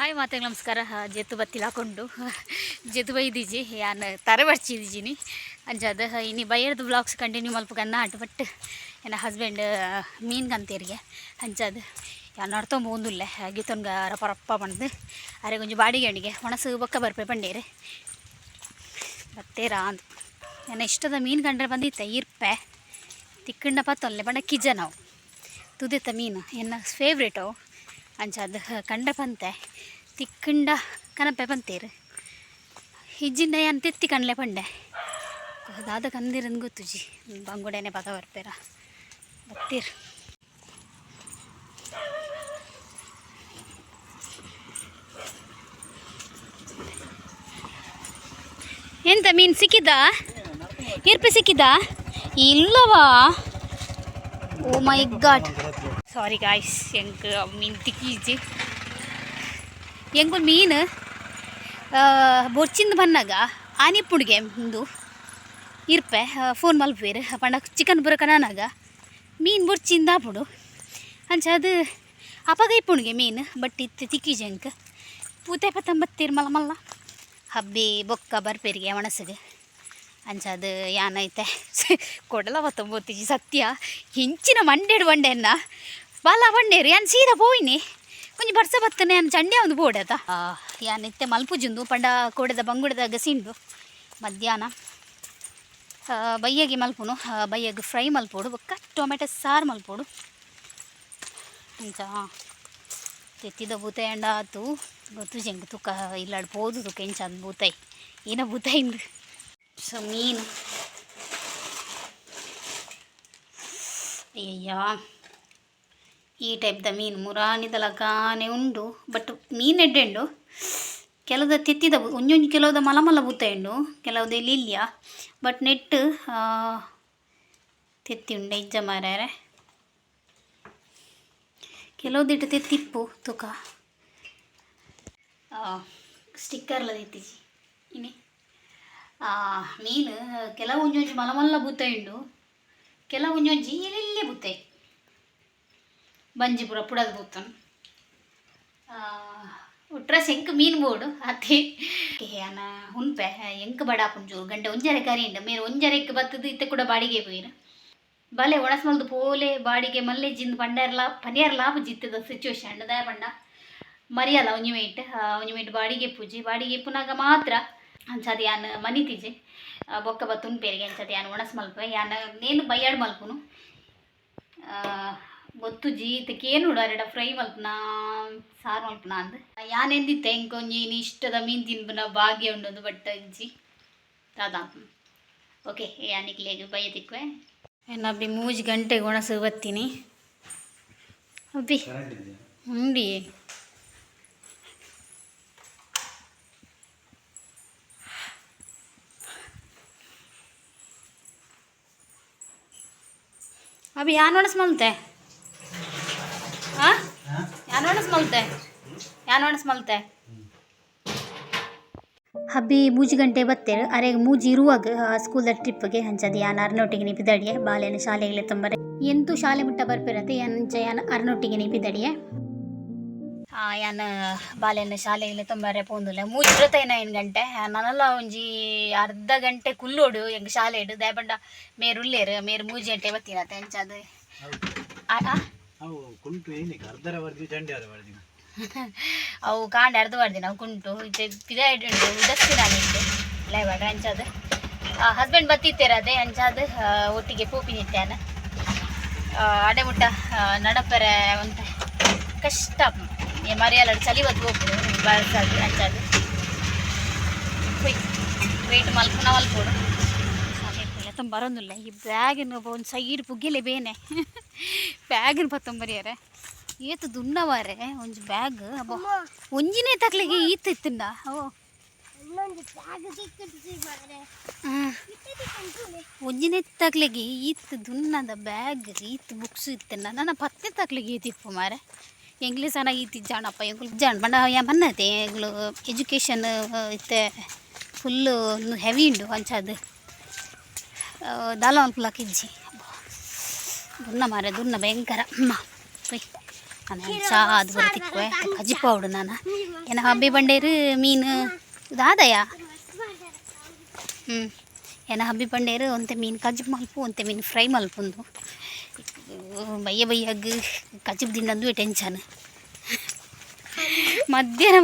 Hi ಮಾತೆ ನಮಸ್ಕಾರ. ಜೆತ್ತು ಬತ್ತಿಲ್ ಹಾಕೊಂಡು ಜೇತು ಬೈದಿಜಿ ಯಾನ್ ತರ ಬರ್ಚಿದಿಜಿನಿ ಅಂಜದ ಇನಿ ಬೈಯರ್ದು ಬ್ಲಾಗ್ಸ್ ಕಂಟಿನ್ಯೂ ಮಲ್ಪಕನ್ನ ಆಟ ಬಟ್ ನನ್ನ ಹಸ್ಬೆಂಡ್ ಮೀನ್ ಅಂಜದ, ಯಾನ್ ನಡ್ತೊಂಬ ಒಂದುಲ್ಲೆ ಗೀತೊನ್ಗ ರಪ್ಪ ರಪ್ಪ ಬಂದು ಅರೆ ಕೊಂಚ ಬಾಡಿಗೆ ಅಣಿಗೆ ಒಣಸು ಬೊಕ್ಕ ಬರ್ಪೆ ಬಂಡೇರಿ ಬತ್ತೇರಾ ಅಂದ್. ನನ್ನ ಇಷ್ಟದ ಮೀನು ಕಂಡ್ರೆ ಬಂದಿತ್ತೆ? ಇರ್ಪೆ ತಿಕ್ಕಂಡ ಪತ್ತೊಲ್ಲೆ ಬಣ್ಣ ಕಿಜ ನಾವು ತುದಿತ ಮೀನು ಎನ್ನ ಫೇವ್ರೇಟು ಅಂಚಾದ ಕಂಡ ಪಂತೆ ತಿಕ್ಕಂಡ ಕನಪೆ ಪಂತೇರು ಹಿಜ್ಜಿಂದ ಏನು ತಿತ್ತಿ ಕಣ್ಲೆ ಪಂಡೆ. ಅದಾದ ಕಂದಿರಂದು ಗೊತ್ತುಜಿ ಬಂಗುಡೆನೆ ಪದ ಬರ್ತೀರ ಬರ್ತೀರು. ಎಂತ ಮೀನು ಸಿಕ್ಕಿದ್ದ? ಇರ್ಪಿ ಸಿಕ್ಕಿದ್ದ? ಇಲ್ಲವಾ? ಓ ಮೈ ಗಾಡ್ ಸಾರಿ ಗಾಯ್ಸ್ ಎಂಕ್ ಮೀನು ತಿಕ್ಕೀಜಿ ಎಂಗೊಂದು ಮೀನು ಬೊರ್ಚಿಂದ ಬನ್ನಾಗ ಪುಡ್ಗೆ ಒಂದು ಇರ್ಪೆ ಫೋನ್ ಮಲ್ಪೇರು ಪಂಡ ಚಿಕನ್ ಬುರಕನಾಗ ಮೀನು ಬೊರ್ಚಿಂದ ಆಪುಡು ಅಂಚ ಅದು ಅಪಗೈ ಪುಣ್ಗೆ ಮೀನು ಬಟ್ ಇತ್ತು ತಿಕ್ಕಿ ಎಂಕ್ ಪೂತೆ ಪತ್ತಂಬತ್ತೀರು ಮಲ್ಲ ಮಲ್ಲ. ಹಬ್ಬಿ ಬೊಕ್ಕ ಬರ್ಪೇರಿಗೆ ಮಣಸಿಗೆ ಅಂಚ ಅದು ಯಾನೈತೆ ಕೊಡಲ ಹೊತ್ತೊಂಬತ್ತಿಜಿ ಸತ್ಯ. ಹೆಂಚಿನ ಮಂಡೇಡು ಬಂಡೆನ್ನ. ಬಾಲ ಬಂಡೇರು ಅನ್ ಸೀದಾ ಪೋಯಿನಿ. ಕೊಂಚ ಬರ್ಸ ಬತ್ತನೆ ಯಾನ್ ಚಂಡೆ ಒಂದು ಬೋಡದ ಯಾನಿತ್ತೆ ಮಲ್ಪುಜುಂದು ಪಂಡ ಕೋಡದ ಬಂಗುಡದ ಗಸಿಂಡು ಮಧ್ಯಾಹ್ನ. ಆ, ಬಯ್ಯಗೆ ಮಲ್ಪುನು ಆ, ಬಯ್ಯಗೆ ಫ್ರೈ ಮಲ್ಪೋಡು ಬೊಕ್ಕ ಟೊಮೆಟೊ ಸಾರು ಮಲ್ಪೋಡು. ಅಂಚ ತೆತ್ತಿದ ಬೂತೆ ಅಂಡ ಆತು ಗೊತ್ತು ಜಂಗ ತುಕ್ಕ ಇಲ್ಲಾಡ್ ಪೋದು ತುಕ್ಕ ಇಂಚ ಅದು ಬೂತಾಯಿ ಏನ ಬೂತಾಯಿಂದು ಸೊ ಮೀನು. ಅಯ್ಯಯ್ಯ. ಈ ಟೈಪ್ದ ಮೀನು ಮುರಾನಿದ ಲಗಾನೆ ಉಂಡು ಬಟ್ ಮೀನು ಎಡ್ಡೆಂಡು ಕೆಲದ ತೆತ್ತಿದ ಒಂಜೊಂಜಿ ಕೆಲವುದ ಮಲಮಲ ಕೆಲವ್ದು ಕೆಲವುದ ಇಲ್ಲ ಬಟ್ ನೆಟ್ ತೆತ್ತಿ ಉಂಡೆ ಇಜ್ಜ ಮಾರ್ಯಾರೆ. ಕೆಲವುದಿಟ್ಟು ತೆತ್ತಿಪ್ಪು, ತುಕ. ಸ್ಟಿಕ್ಕರ್ಲ ತೆತ್ತಿಜಿ. ಇನ್ನೇ ಮೀನು, ಕೆಲವು ಒಂಜೊಂಜಿ ಮಲಮಲ್ಲ ಬೂತ ಉಂಡು, ಕೆಲವು ಒಂಜೊಂಜಿ ಎಲ್ಲೆಲ್ಲೇ ಬೂತೆ ಬಂಜಿಪುರ ಪುಡದ ಬೂತನ್ ಉಟ್ರೆ ಎಂಕ್ ಮೀನ್ ಬೋಡು ಅತ್ತೆ ಯಾನ ಹುನ್ಪೆ, ಎಂಕ್ ಬಡ ಪುಂಜೂರು ಗಂಟೆ ಒಂಜರೆ ಕರಿ ಉಂಡು ಮೇರೆ ಒಂಜರೆಕ್ಕೆ ಬತ್ತದು, ಇತ್ತೆ ಕೂಡ ಬಾಡಿಗೆ ಪೋಯಿರು ಬಲೆ ಒಣಸ್ಮಲ್ದು ಪೋಲೆ, ಬಾಡಿಗೆ ಮಲ್ಲೆ ಜಿಂದ ಪಂಡರ್ಲಾ ಪನಿಯರ್ ಲಾಭ ಜಿತ್ತದ ಸಿಚುವೇಶನ್ ದಯ ಪಂಡ. ಮರಿಯಲ್ಲ ಒಂಜಿ ಮೇಟ್ ಒಂಜಿ ಮೇಟ್ ಬಾಡಿಗೆ ಪೂಜೆ, ಬಾಡಿಗೆ ಪುನಾಗ ಮಾತ್ರ ಅಂಚದು ಯಾನ್ ಮನಿತಿಜೆ ಬೊಕ್ಕ ಬತ್ತುನ್ ಪೇರಿಗೆ ಅಂಚದು ಯಾನ್ ಒಣಸ್ ಮಲ್ಪೆ ಯಾನ್ ನೇನು ಬಯ್ಯಾಡ್ ಮಲ್ಪುನು. ಆ, ಗೊತ್ತು ಜೀತಕ್ಕೆ ಏನು ಉಡಾರೆಡ ಫ್ರೈ ಮಲ್ಪನ ಸಾರು ಮಲ್ಪನ ಅಂದ್. ಯಾನೆಂದಿ ಎಂದಿತ್ತೆ ನೀನು ಇಷ್ಟದ ಮೀನು ತಿನ್ಬನ ಭಾಗ್ಯ ಉಂಡದು ಬಟ್ ಜಿ ದಾದಾ ಓಕೆ ಯಾನಿಕ್ಲೆಗ್ ಏನು ಅಬ್ಬಿ ಮೂಜ್ ಗಂಟೆ ಒಣಸು ಬತ್ತೀನಿ ಅಬ್ಬಿ ಉಂಡಿ ಅಬ್ಬಿ ಯಾನ್ ಒಣಸ್ ಮಲ್ತೆ? ಒಣಸ್ ಮಲ್ತೆ ಯಾನ್ ಒಣಸ್ ಮಲ್ತೆ ಹಬ್ಬಿ ಮೂಜಿ ಗಂಟೆ ಬತ್ತೇರು ಅರೆ ಮೂಜಿ ಇರುವಾಗ ಸ್ಕೂಲ್ ಟ್ರಿಪ್ಗೆ ಹಂಚದ ಯಾನ್ ಅರ್ನೊಟ್ಟಿಗೆ ನಿಪಿದಡಿಯೆ ಬಾಲ್ಯನ ಶಾಲೆಗಳ ತಂಬರೆ. ಎಂತೂ ಶಾಲೆ ಮುಟ್ಟ ಬರ್ಪಿರತ್ತೆ ಎಂಚ ಯಾನ್ ಅರ್ನೊಟ್ಟಿಗೆ ನಿಪಿದಡಿಯೆ ಆ ಯಾನ್ ಬಾಲೆನ ಶಾಲೆಗೆ ತುಂಬರೆ ಪೋಂದುಲೆ ಮೂಜಿ ಇರತ್ತೇನ ಏನು ಗಂಟೆ? ನಾನೆಲ್ಲ ಒಂಜಿ ಅರ್ಧ ಗಂಟೆ ಕುಲ್ಲೋಡು ಎಂಗ್ ಶಾಲೆ ಇಡು ದಯಬಂಡ ಮೇರು ಉಳ್ಳೇರು ಮೇರು ಮೂಜಿ ಗಂಟೆ ಆ- ಆ? ಅವು ಕುಂಟು ಏನಿಗೆ ಅರ್ಧರ ಬರ್ದಿ ಚಂಡಿ ಅದ ಬರ್ದಿನ ಅವು ಕಾಂಡ ಅರ್ಧ ಮಾಡ್ದೆ ನಾವು ಕುಂಟು. ಇದು ಪಿದ ಇಟ್ಟು ಉದಸ್ತಿನ ನಿಂತೆ ಲೈವಾಗ ಅಂಚದು ಹಸ್ಬೆಂಡ್ ಬತ್ತಿತ್ತೇರದೆ ಅಂಚಾದ ಒಟ್ಟಿಗೆ ಪೂಪಿ ನಿತ್ಯಾನ? ಅಡೆ ಮುಟ್ಟ ನಡಪರೆ ಅಂತ. ಕಷ್ಟ. ಮರಿಯಲ್ಲ ಚಲಿ ಬತ್ತು ಹೋಗ್ಬೋದು. ಬಳಸದು ಅಂಚಾದ ವೆಯ್ಟ್ ಮಲ್ಪುನ ಮಲ್ಪೋಡು ತುಂಬ ಬರೋದಿಲ್ಲ ಈ ಬ್ಯಾಗಿನ ಒಂದು ಸೈಡ್ ಬುಗ್ಗಿಲೆ ಬೇನೆ. ಬ್ಯಾಗಿನ ಪತ್ತೊಂಬರಿಯಾರೆ ಏತು ದುಂಡವಾರೆ ಒಂಜಿ ಬ್ಯಾಗ್? ಅಬ್ಬ ಒಂಜಿನೇ ತಕ್ಲಿಗೆ ಈತ್ ಇತ್ತಿಂದ? ಓ. ಒಂಜಿನೇ ತಕ್ಲಿಗೆ ಈತ್ ದುನ್ನದ ಬ್ಯಾಗ್ ಈತ್ ಬುಕ್ಸ್ ಇತ್ತಿಂದ. ನನ್ನ ಪತ್ತೆ ತಕ್ಲಿಗೆ ಈತಿಪ್ಪ ಮಾರೆ ಎಂಗ್ಲೀಷ್ ಅನ್ನ ಈತಿ ಜಾಣಪ್ಪ ಎಂಗ್ಲು ಜಾಣ ಬಂಡ ಯಾ ಬನ್ನತೆ ಎಂಗ್ಲು ಎಜುಕೇಷನ್ ಇತ್ತೆ ಫುಲ್ಲು ಹೆವಿ ಉಂಡು ಅಂಚದು ದಾಲ ಅನ್ಕುಲಾಕಿಜ್ಜಿ ದುನ್ನ ಮಾರೆ ದುನ್ನ ಭಯಂಕರ ಅಮ್ಮ ಪೈ ಚಾ ಅದು ಬರ್ತಿಕ್ವೆ ಕಜಿಪಾವುಡು ನಾನು ಏನ ಹಬ್ಬಿ ಬಂಡೇರು ಮೀನು ಇದಾದಯ ಹ್ಞೂ ಏನ ಹಬ್ಬಿ ಬಂಡೇರು ಒಂತೆ ಮೀನು ಕಜಿಪ್ ಮಲ್ಪು ಒಂತೆ ಮೀನು ಫ್ರೈ ಮಲ್ಪುಂದು ಬಯ್ಯ ಬಯ್ಯಗ್ ಕಜಿಪ್ ದಿನಂದು ಟೆನ್ಷನ್ ಮಧ್ಯಾಹ್ನ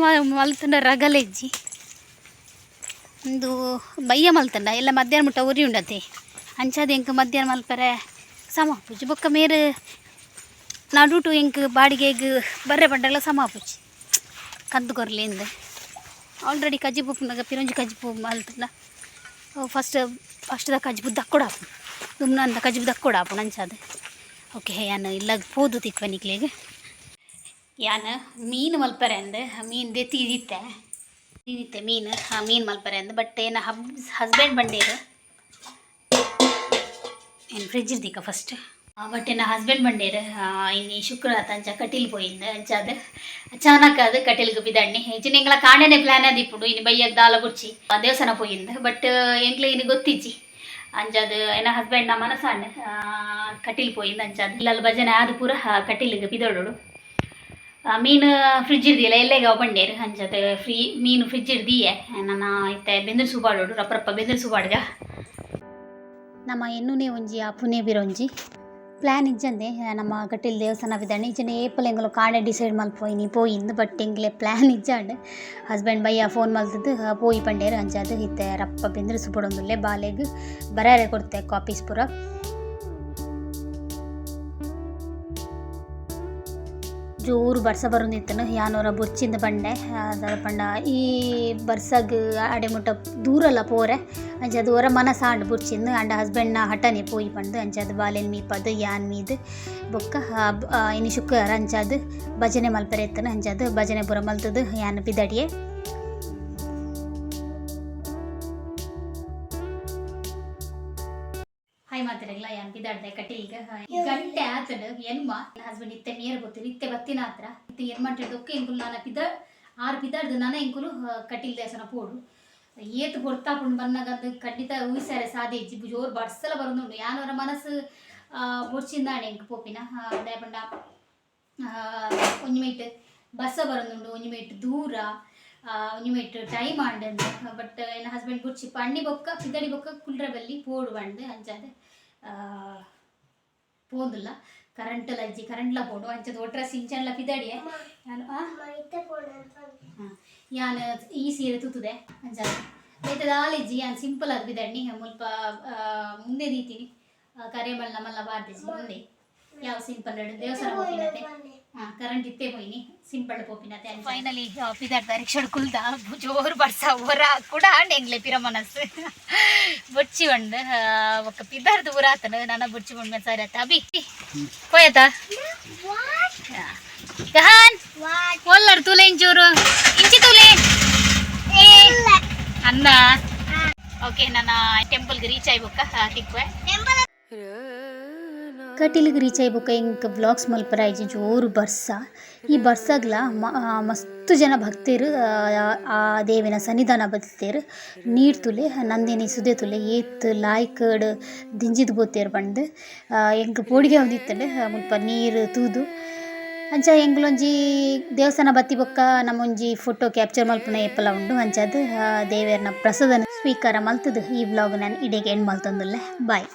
ಒಂದು ಬಯ್ಯ ಮಲ್ತಂಡ, ಎಲ್ಲ ಮಧ್ಯಾಹ್ನ ಮುಟ್ಟ ಉರಿ ಉಂಡತೆ. ಅಂಚಾದ ಎಂಕ್ ಮಧ್ಯಾಹ್ನ ಮಲ್ಪರೆ? ಸಮಾಪುಜಿ, ಬೊಕ್ಕ ಮೇರು ನಡುಟು ಎಂಕ್ ಬಾಡಿಗೆಗ್ ಬರ್ರೆ ಬಂಡಲ್ಲ ಸಮಾಪುಜಿ. ಕಂದು ಕೊರ್ಲಿಂದ ಆಲ್ರೆಡಿ ಕಜ್ಜಿ ಪೂಪ್ನಾಗ ಪಿರೊಂಜಿ ಕಜ್ಜಿ ಪೂ ಮಲ್ತಂಡ. ಫಸ್ಟ್ ಫಸ್ಟ್ದಾಗ ಕಜ್ಜಿ ದಕ್ಕೊಡಾಪು ಸುಮ್ಮನೆ ಅಂದ ಕಜ್ಜಿ ಪು ಅಪ್ಪ ಅಂಚಾದ. ಓಕೆ ಯಾನು, ಇಲ್ಲ, ಪೋದು ತಿಕ್ವ ನಿಕ್ಲಿಗೆ. ಯಾನು, ಮೀನು ಮಲ್ಪರೆ ಅಂದ ಮೀನು ದೆತ್ತಿ ಇದಿತ್ತೆ ಇದಿತ್ತೆ ಮೀನು ಆ ಮೀನು ಮಲ್ಪರೆ ಅಂದ ಬಟ್ ಏನು ಹಬ್ ಹಸ್ಬೆಂಡ್ ಬಂಡೇರು. ಏನು ಫ್ರಿಜ್ ಇರ್ದಿಕ್ಕ ಫಸ್ಟ್ ಬಟ್ ಏನು ಹಸ್ಬೆಂಡ್ ಬಂಡೇರು ಇನ್ನು ಶುಕ್ರವಾರ ಅಂಚ ಕಟೀಲ್ ಪೋಯಿಂದ ಅಂಚಾದ ಅಚಾನಕ್ ಅದು ಕಟೀಲ್ಗೆ ಬಿದಣ್ಣಿ ಹೆಚ್ಚಿನ ಎಂಗ್ಲ ಕಾಂಡನೆ ಪ್ಲಾನ್ ಅದಿಪ್ಪುಡು ಇನ್ನು ಬೈಯಗ್ ದಾಲ ಗುರ್ಚಿ ದೇವಸ್ಥಾನ ಪೋಯಿಂದ. ಬಟ್ ಎಂಗ್ಲ ಇನ್ನು ಗೊತ್ತಿಜ್ಜಿ. ಅಂಚಾದ ಏನ ಹಸ್ಬೆಂಡ್ನ ಮನಸ್ಸಾಂಡ್ ಕಟೀಲ್ ಪೋಯಿಂದ ಅಂಚಾದ ಇಲ್ಲಲ್ಲಿ ಭಜನೆ ಆದ ಪೂರ ಕಟೀಲಿಗೆ ಬಿದೋಡು ಆ, ಮೀನು ಫ್ರಿಜ್ ಇರ್ದಿಲ್ಲ ಎಲ್ಲೇ ಅವ ಬಂಡೇರು ಅಂಚದ ಫ್ರೀ ಮೀನು ಫ್ರಿಜ್ ಇರ್ದಿಯೆ? ನನ್ನ ಇತ್ತೆ ಬೆಂದ್ರ ಸುಬಾಡೋಡು ರಪ್ಪ ರಪ್ಪ ಬೆಂದ್ರ ಸುಬಾಡ್ಗ ನಮ್ಮ ಎನ್ನುನೇ ಒಂಜಿ, ಆ ಪುಣೆ ಬಿರೊಂಜಿ. ಪ್ಲ್ಯಾನ್ ಇಜ್ಜಂದೆ ನಮ್ಮ ಕಟೀಲ್ ದೇವಸ್ಥಾನ ಬಿದ್ದಾನೆ. ಇಜ್ಜನೆ ಏಪಲ್ ಎಂಗಲು ಕಾಣೆ ಡಿಸೈಡ್ ಮಲ್ಪೋಯಿನಿ ಪೋಯಿಂದು ಬಟ್ ಎಂಗ್ಲೆ ಪ್ಲ್ಯಾನ್ ಇಜ್ಜಾಂಡ್. ಹಸ್ಬೆಂಡ್ ಬಯ್ಯ ಫೋನ್ ಮಲ್ತದ್ದು ಪೋಯಿ ಪಂಡೇರು ಅಂಜಾದು ಇತ್ತೆ ರಪ್ಪ ಬೆಂದ್ರ ಸುಬಡೊಂದುಲ್ಲೆ ಬಾಲೆಗ್. ಬರಾರೆ ಕೊಡ್ತೆ ಕಾಪೀಸ್ ಪೂರ. ಜೋರು ಬರ್ಸ ಬರೋದಿತ್ತನು, ಯಾನೂರ ಬುರ್ಚಿಂದ ಬಂಡೆ, ಅದರ ಪಂಡ ಈ ಬರ್ಸಗ್ ಅಡೆಮುಟ್ಟ ದೂರಲ್ಲ ಪೋರೆ ಮನಸ ದೂರ ಮನಸಾಂಡ್ ಬುರ್ಚಿಂದು ಅಂಡ ಹಸ್ಬೆಂಡ್ನ ಹಠನೆ ಪೋಯಿ ಪಂಡು ಅಂಚದ ಬಾಲೆನ್ ಮೀಪದು, ಯಾನ್ ಮೀದ್ ಬೊಕ್ಕ ಇನ್ನು ಶುಕ್ರವಾರ ಅಂಚಾದ ಭಜನೆ ಮಲ್ಪರೆ ಇತ್ತನು ಅಂಚಾದ ಭಜನೆ ಪೂರ ಮಲ್ತದು, ಯಾನ್ ಬಿದಡಿಯೇ. ಆತಡ್ ಎನ್ಮ ಹಸ್ಬೆಂಡ್ ಇತ್ತೆ ನೀರು ಗೊತ್ತಿಲ್ಲ ಇತ್ತೆ ಬತ್ತಿನ ಹತ್ರ? ಇತ್ತೆ ಏನ್ ಮಾಡ್ತಿದ್ದು ಒಕ್ಕೆ ಎಂಕುಲು ನಾನು ಪಿದ ಆರು ಪಿದಾಡ್ದು ನಾನು ಇಂಕುಲು ಕಟೀಲ್ ಸನ ಪೋಡು. ಏತ್ ಗೊತ್ತಾಪುಂಡು ಬಂದಾಗ ಅದು ಖಂಡಿತ ಊಹಿಸಾರೆ ಸಾಧೆ ಇಜ್ಜಿ ಜೋರು ಬಡ್ಸಲ ಬರೋದುಂಡು ಯಾನವರ ಮನಸ್ಸು ಬೊಡ್ಚಿಂದಾಣೆ ಎಂಕ್ ಪೋಪಿನ? ಅದೇ ಪಂಡ ಒಂಜಿ ಬಸ್ಸ ಬರೋದುಂಡು ಒಂಜಿ ದೂರ ಒಂಜಿ ಮೈಟ್ ಟೈಮ್ ಆಂಡ್ ಬಟ್ ಎನ್ನ ಹಸ್ಬೆಂಡ್ ಕುರ್ಚಿ ಪಣ್ಣಿ ಬೊಕ್ಕ ಪಿದಡಿ ಬೊಕ್ಕ ಕುಲ್ರ ಬಲ್ಲಿ ಪೋಡು ಬಂಡ್ ಅಂಚಾದ ಕರೆಂಟ್ಲ ಪೋಡು ಅಂಚದ ಒಟ್ರ ಸಿಂಚನ್ಲ ಪಿದಡಿಯೆ ನಾನು ಆ? ಹಾ. ಯಾನ್ ಈ ಸೀರೆ ತುತ್ತುದೆ ಅಂಚ ಬೇತದ ಆಲಿಜ್ಜಿ ಯಾನ್ ಸಿಂಪಲ್ ಆಗಿ ಬಿದಣ್ಣಿ ಮುಲ್ಪ ಮುಂದೆ ನೀತಿನಿ ಕರೆ ಮಲ್ಲ ಬಾರ್ದಿಜಿ ಮುಂದೆ. ಯಾವ ಸಿಂಪಲ್ ದೇವಸ್ಥಾನ ಹೋಗಿನತೆ ಕರೆಂಟ್ ಇತ್ತೇ ಹೋಯ್ನಿ ಸಿಂಪಲ್ ಪೋಪಿನತೆ ಫೈನಲಿ ಪಿದಾಡ್ ಪರೀಕ್ಷೆ ಕುಲ್ದ ಜೋರು ಬರ್ಸ ಹೊರ ಕೂಡ ಎಂಗ್ಲೆ ಪಿರ ಮನಸ್ಸು ಬೊಚ್ಚಿ ಉಂಡು ಒಕ್ಕ ಪಿದಾರ್ದು ಊರಾತನು ನನ್ನ ಬೊಚ್ಚಿ ಉಂಡು ಸರಿ ಆತ ಅಭಿ ಹೋಯತ ಗಹಾನ್ ಒಲ್ಲರ್ ತುಲೆ ಇಂಚೂರು ಇಂಚಿ ತುಲೆ ಏ ಅನ್ನ ಓಕೆ ನನ್ನ ಟೆಂಪಲ್ಗೆ ರೀಚ್ ಆಯ್ಬೊಕ್ಕ ತಿಕ್ವೆ ಕಟೀಲಿಗೆ ರೀಚ್ ಆಯ್ಬೊಕ್ಕ ಹಿಂಗೆ ಬ್ಲಾಗ್ಸ್ ಮಲ್ಪರ ಐಜಿ ಜೋರು ಬರ್ಸ. ಈ ಬರ್ಸಾಗ್ಲ ಮಸ್ತ್ ಜನ ಭಕ್ತರು ಆ, ದೇವಿನ ಸನ್ನಿಧಾನ ಬದಿತೇರು ನೀರು ತುಲೆ ನಂದಿನಿ ಸುದೆ ತುಲೆ ಏತ್ ಲಾಯ್ಕಡ್ ದಿಂಜಿದ್ ಬೋತೇರು ಬಂದು ಎಂಕ್ ಪೋಡಿಗೆ ಒಂದಿತ್ತಂಡು ಮುಲ್ಪ ನೀರು ತೂದು. ಅಂಚ ಎಂಗ್ಲೊಂಜಿ ದೇವಸ್ಥಾನ ಬತ್ತಿ ಬೊಕ್ಕ ನಮ್ಮೊಂಜಿ ಫೋಟೋ ಕ್ಯಾಪ್ಚರ್ ಮಲ್ಪುನ ಎಪ್ಪಲ ಉಂಡು. ಅಂಚದು ದೇವೇರ್ನ ಪ್ರಸಾದನ ಸ್ವೀಕಾರ ಮಲ್ತದು. ಈ ವ್ಲಾಗ್ ನಾನು ಇಡೆಗೆ ಎಂಡ್ ಮಲ್ತೊಂದುಲ್ಲೆ. ಬಾಯ್